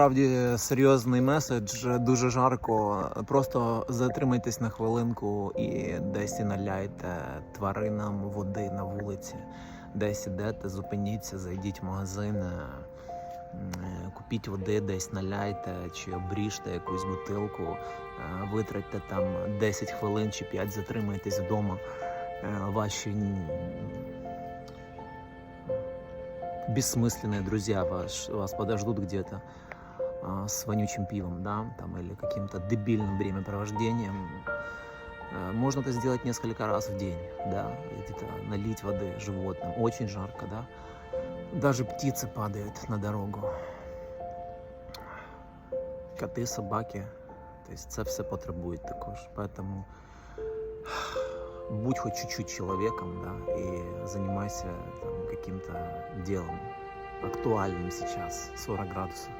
Справді серйозний меседж, дуже жарко. Просто затримайтесь на хвилинку і десь і наляйте тваринам води на вулиці. Десь ідете, зупиніться, зайдіть в магазин, е, купіть води, десь наляйте чи обріжте якусь бутилку, е, витратьте там 10 хвилин чи 5, затримайтесь вдома. Е, Ваші бессмысленные друзья вас, вас подождут где-то а, с вонючим пивом, да, там, или каким-то дебильным времяпровождением. Э, Можно это сделать несколько раз в день, да, где-то налить воды животным. Очень жарко, да. Даже птицы падают на дорогу. Коти, собаки. Тобто це все потребують також. Поэтому будь хоть чуть-чуть человеком, да, и занимайся там, каким-то делом актуальным сейчас, 40 градусов.